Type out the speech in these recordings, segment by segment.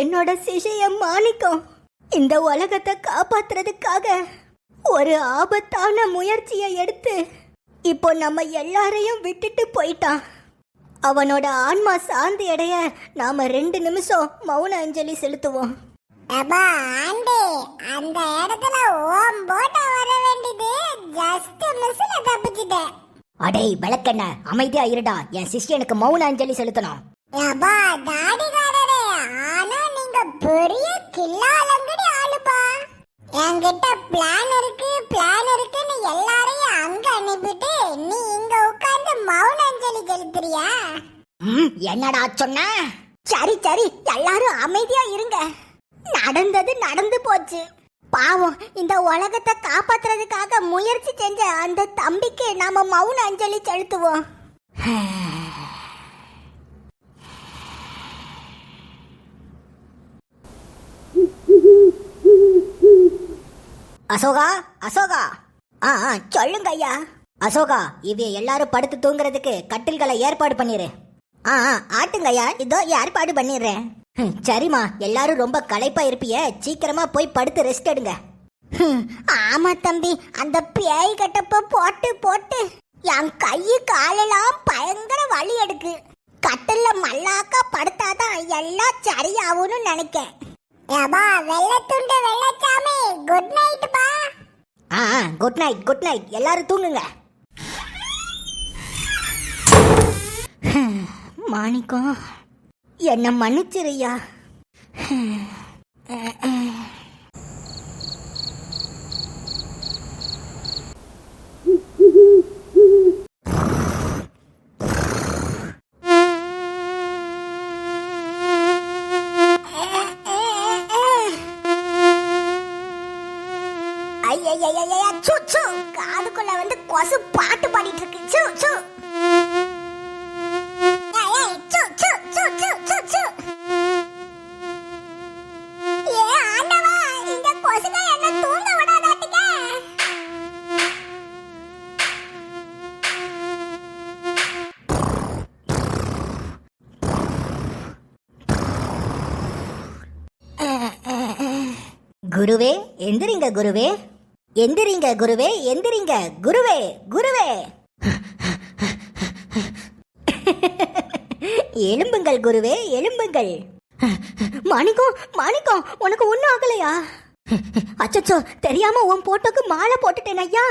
என்னோட சிஷைய மாணிக்கம் இந்த உலகத்தை காப்பாத்துறதுக்காக ஒரு ஆபத்தான முயற்சியை எடுத்து இப்போ நம்ம எல்லாரையும் விட்டுட்டு போயிட்டான். அவனோட ஆன்மா சாந்தி அடைய நாம ரெண்டு நிமிஷம் மௌன அஞ்சலி செலுத்துவோம். அப்பா ஆண்டி அந்த இடத்துல ஓம் போட்ட வர வேண்டியது ஜஸ்ட் மிஸ்ல தப்பிச்சிட்டேன். அடே விளக்கென்ன அமைதியா இருடா. என் சிஷ்யனுக்கு மௌன அஞ்சலி செலுத்தணும். அப்பா நீங்க பெரிய கில்லாலங்கடி ஆளுப்பா. என்கிட்ட பிளான் இருக்கு பிளான் இருக்குன்னு எல்லாரையும் அங்க அனுப்பிட்டு நீ இங்க உட்கார்ந்து மௌன அஞ்சலி செலுத்துறியா? என்னடா சொன்ன? சரி சரி எல்லாரும் அமைதியா இருங்க. நடந்தது நடந்து போச்சு. பாவம் இந்த உலகத்தை காப்பாத்துறதுக்காக முயற்சி செஞ்ச அந்த தம்பிக்கு நாம மௌன அஞ்சலி செலுத்துவோம். அசோகா அசோகா. ஆ ஆ, சொல்லுங்க ஐயா. அசோகா இவ எல்லாரும் படுத்து தூங்குறதுக்கு கட்டில்களை ஏற்பாடு பண்ணிரு. ஆ ஆ, ஆட்டுங்க ஐயா. இதோ ஏற்பாடு பண்ணிடுறேன். சரிம்மா. எல்லாரும் ரொம்ப களைப்பா இருப்பிய. சீக்கிரமா போய் படுத்து ரெஸ்ட் எடுங்க. ஆமா தம்பி. அந்த பேய் கட்டப்ப போட்டு போட்டு. என் கை காலெல்லாம் பயங்கர வலி எடுக்கு. கட்டில்ல மல்லாக்கா படுத்தாதான் எல்லாம் சரியாகும்னு நினைக்கேன். அப்பா வெள்ளத்துண்டு வெள்ளச்சாமி. குட் நைட் பா. ஆ குட் நைட் குட் நைட் எல்லாரும் தூங்குங்க. மாணிக்கம் என்ன மன்னிச்சிருயா சு, சு. காதுக்குள்ள வந்து கொசு பாட்டு பாடிட்டு இருக்கு சு, சு. இந்த குருவே எந்திரிங்க குருவே எந்திரிங்க குருவே எந்திரிங்க. குருவே குருவே. எலும்புங்கள் குருவே எலும்புங்கள். மாணிக்கம் மாணிக்கம் உனக்கு ஒன்றும் ஆகலையா? அச்சச்சோ தெரியாம உன் போட்டோக்கு மாலை போட்டுட்டேன் ஐயா.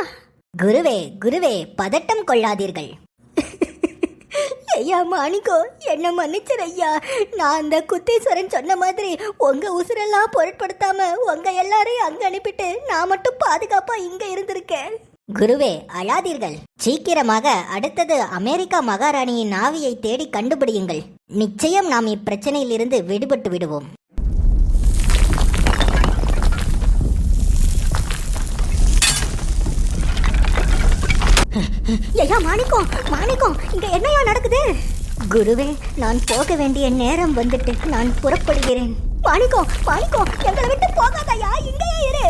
குருவே குருவே பதட்டம் கொள்ளாதீர்கள். ஐயா மாணிக்கோ என்ன மன்னிச்சிரு ஐயா. நான் அந்த குத்தீஸ்வரன் சொன்ன மாதிரி உங்கள் உசுரெல்லாம் பொருட்படுத்தாம உங்கள் எல்லாரையும் அங்கே அனுப்பிட்டு நான் மட்டும் பாதுகாப்பாக இங்கே இருந்திருக்கேன். குருவே அழாதீர்கள். சீக்கிரமாக அடுத்தது அமெரிக்கா மகாராணியின் ஆவியை தேடி கண்டுபிடியுங்கள். நிச்சயம் நாம் இப்பிரச்சனையிலிருந்து விடுபட்டு விடுவோம். ஐயா மாணிக்கம் மாணிக்கம் இங்க என்னையா நடக்குது? குருவே நான் போக வேண்டிய நேரம் வந்துட்டு நான் புறப்படுகிறேன். மாணிக்கம் மாணிக்கம் எங்களை விட்டு போகாதயா இங்கேயே இரு.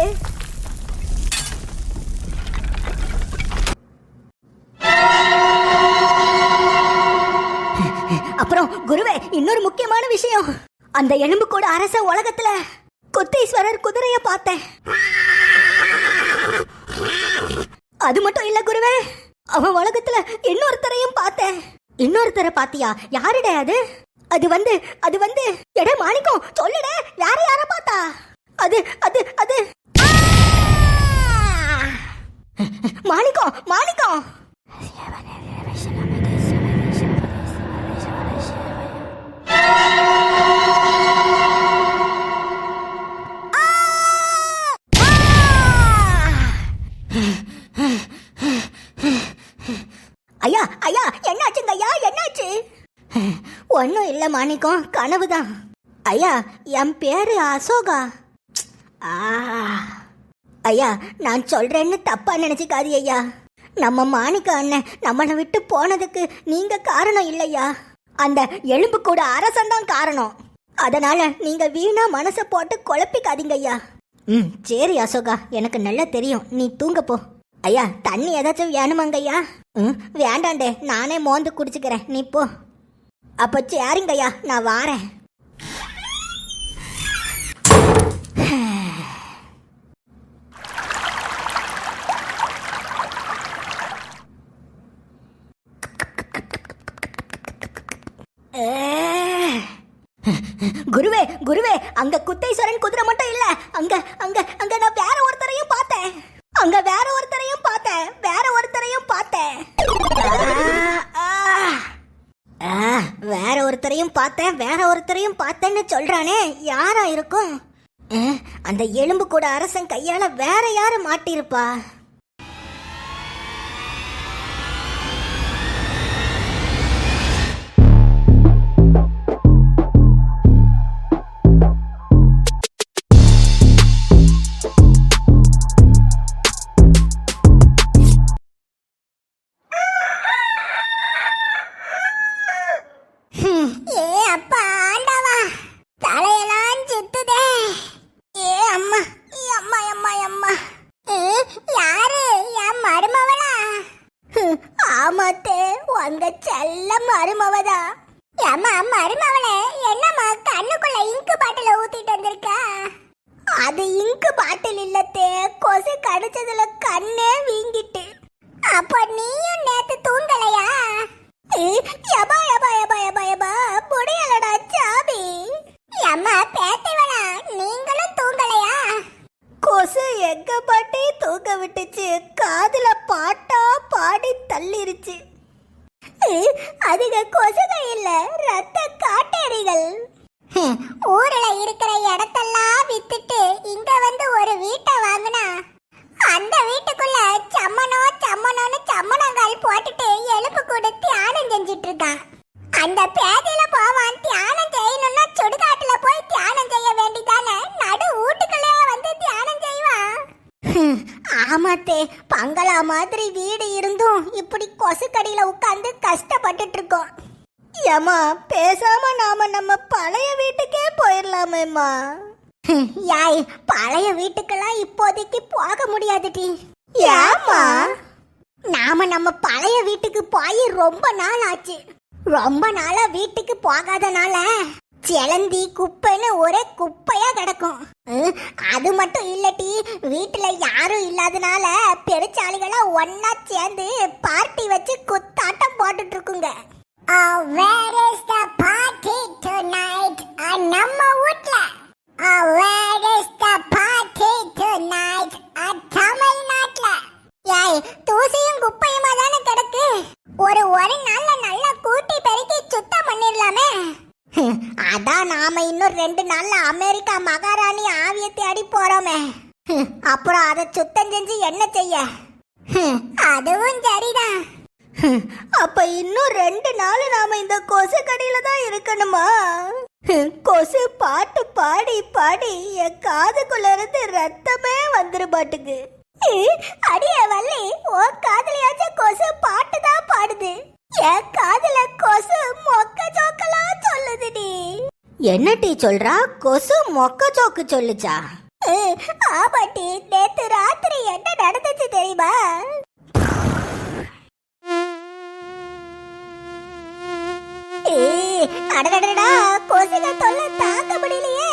அப்புறம் குருவே இன்னொரு முக்கியமான விஷயம். அந்த எலும்பு கூட அரச உலகத்துல குத்தீஸ்வரர் குதிரைய பார்த்தேன். அது மட்டும் இல்ல குருவே. அவன் உலகத்துல இன்னொருத்தரையும் பார்த்தேன். இன்னொருத்தரை பாத்தியா? யாருடே அது? அது வந்து அது வந்து எடே மாணிக்கம் சொல்லுடே யார யார பார்த்தா? அது அது அது. மாணிக்கம் மாணிக்கம். இல்ல மாணிக்கம் கனவுதான். ஐயா என் பேரு அசோகா. ஆ. ஐயா நான் சொல்றேன்னு தப்பா நினைச்சுக்காது ஐயா. நம்ம மாணிக்க அண்ணன் நம்மளை விட்டு போனதுக்கு நீங்க காரணம் இல்லையா? அந்த எலும்பு கூட அரசன் தான் காரணம். அதனால நீங்க வீணா மனசை போட்டு குழப்பிக்காதீங்க ஐயா. ம் சரி அசோகா. எனக்கு நல்லா தெரியும். நீ தூங்க போ. ஐயா தண்ணி ஏதாச்சும் வேணுமாங்கய்யா ம் வேண்டாண்டே. நானே மோந்து குடிச்சுக்கிறேன். நீ போ. அப்போ சேருங்கய்யா நான் வாரேன். குருவே குருவே அங்க குத்தை குதிரை மட்டும் இல்ல. அங்க அங்க அங்க நான் வேற ஒருத்தரையும் பார்த்தேன். அங்க வேற வேற ஒருத்தரையும் பார்த்தேன்னு சொல்றானே? யாரா இருக்கும்? அந்த எலும்பு கூட அரசன் கையால வேற யாரு மாட்டிருப்பா செல்ல மருமவதா. ஏமா மருமவளே என்னம்மா கண்ணுக்குள்ள இங்கு பாட்டில ஊத்திட்டு வந்திருக்கா? அது இங்கு பாட்டில் இல்லத்தே கொசு கடிச்சதுல கண்ணே வீங்கிட்டு. அப்ப நீயும் நேத்து தூங்கலையா? யபா யபா யபா யபா யபா முடியலடா சாபி அம்மா பேத்திவளா நீங்களும் தூங்கலையா? கொசு எங்க பாட்டி தூக்க விட்டுச்சு காதுல பாட்டா பாடி தள்ளிருச்சு. அதுக கொசுக இல்ல ரத்த காட்டேரிகள் ஊர்ல இருக்கிற இடத்தெல்லாம் வித்துட்டு இங்க வந்து ஒரு வீட்டை ஏமா பேசாம நாம நம்ம பழைய வீட்டுக்கே போயிடலாமேம்மா யாய் பழைய வீட்டுக்கெல்லாம் இப்போதைக்கு போக முடியாதுடி. ஏமா நாம நம்ம பழைய வீட்டுக்கு போய் ரொம்ப நாள் ஆச்சு. ரொம்ப நாளா வீட்டுக்கு போகாதனால சிலந்தி குப்பைன்னு ஒரே குப்பையா கிடக்கும். அது மட்டும் இல்லட்டி வீட்டுல யாரும் இல்லாதனால பெருச்சாளிகளா ஒன்னா சேர்ந்து பார்ட்டி வச்சு குத்தாட்டம் போட்டுட்டு இருக்குங்க. Oh, where is the party tonight? நம்ம வீட்ல. Oh, where is the party tonight? Uh, தமிழ்நாட்டுல. ஏய், தூசியும் குப்பையுமா தானே கிடக்கு ஒரு ஒரு நாள்ல நல்லா கூட்டி பெருக்கி சுத்தம் பண்ணிடலாமே ஹம், அதான் நாம இன்னும் ரெண்டு நாள்ல அமெரிக்கா மகாராணி ஆவிய தேடி போறோமே அப்புறம் அதை சுத்தம் செஞ்சு என்ன செய்ய ஹம், அதுவும் சரிதான் அப்ப இன்னும் ரெண்டு நாள் நாம இந்த கொசு கடையில தான் இருக்கணுமா? கொசு பாட்டு பாடி பாடி என் காதுக்குள்ள இருந்து ரத்தமே வந்துரு பாட்டுக்கு அடிய வள்ளி ஓ காதுலயாச்சும் கொசு பாட்டு தான் பாடுது. என் காதுல கொசு மொக்க சோக்கலா சொல்லுதுடி என்ன டீ சொல்றா? கொசு மொக்க சோக்கு சொல்லுச்சா? ஆமாட்டி நேத்து ராத்திரி என்ன நடந்துச்சு தெரியுமா? அடடடடா கொசுக தொல்லை தாங்க முடியலையே.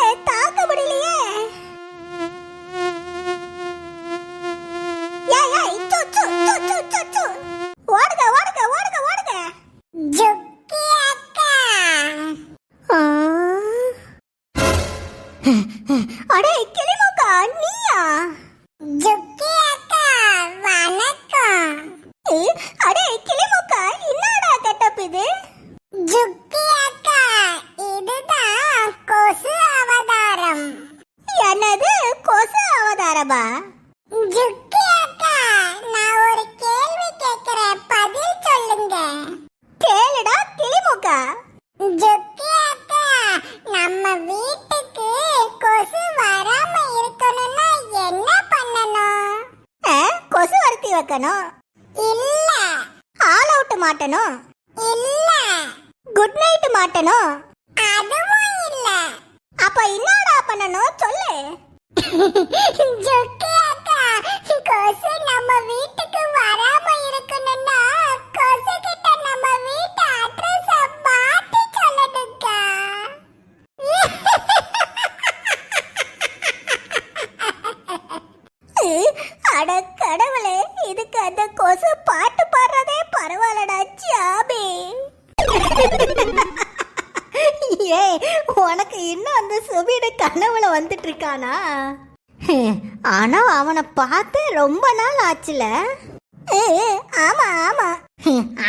இருக்கணும் இல்ல. ஆல் அவுட் மாட்டணும். இல்ல. குட் நைட் மாட்டணும். அதுவும் இல்ல. அப்ப என்னடா பண்ணணும்? சொல்லு. ஜுக்கி அக்கா. கொசு நம்ம வீட்டு உனக்கு இன்னும் அந்த சுபீடு கனவுல வந்துட்டு இருக்கானா ஆனா அவனை பார்த்து ரொம்ப நாள் ஆச்சுல. ஆமா ஆமா.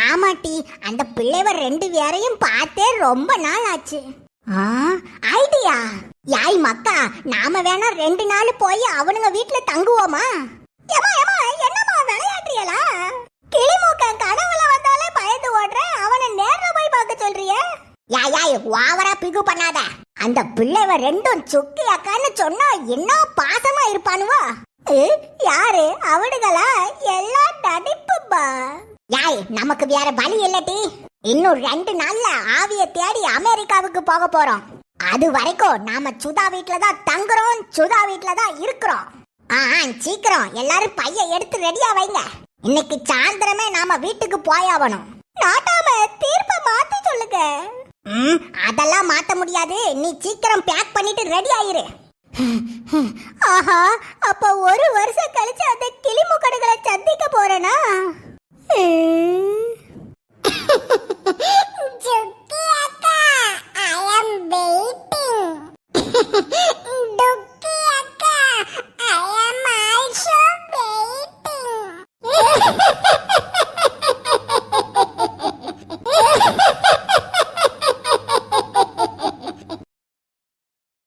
ஆமாட்டி அந்த பிள்ளைவ ரெண்டு பேரையும் பார்த்தே ரொம்ப நாள் ஆச்சு. ஐடியா. யாய் மக்கா நாம வேணா ரெண்டு நாள் போய் அவனுங்க வீட்டுல தங்குவோமா? ஏமா ஏமா என்னமா விளையாடுறியலா? கிளிமூக்கன் கனவுல வந்தாலே பயந்து ஓடுற அவனை நேர்ல போய் பார்க்க சொல்றிய? யாய் யாய் ஓவரா பிகு பண்ணாத அந்த பிள்ளைவ ரெண்டும் சுக்கி அக்கான்னு சொன்னா என்ன பாசமா இருப்பானுவா? யாரு? அவனுங்களா எல்லாம் நடிப்புப்பா. யாய் நமக்கு வேற வழி இல்லட்டி இன்னும் ரெண்டு நாள்ல ஆவிய தேடி அமெரிக்காவுக்கு போக போறோம். அது வரைக்கும் நாம சுதா வீட்ல தான் தங்குறோம் சுதா வீட்ல தான் இருக்கிறோம். ஆ ஆ, சீக்கிரம். எல்லாரும் பைய எடுத்து ரெடியா வைங்க. இன்னைக்கு சாயந்தரமே நாம வீட்டுக்கு போயாவணும் நாட்டாம தீர்ப்ப மாத்தி சொல்லுங்க. ம் அதெல்லாம் மாத்த முடியாது. நீ சீக்கிரம் பேக் பண்ணிட்டு ரெடி ஆயிரு. ஆஹா அப்ப ஒரு வருஷம் கழிச்சு அந்த கிளிமுக்கடுகளை சந்திக்க போறேனா?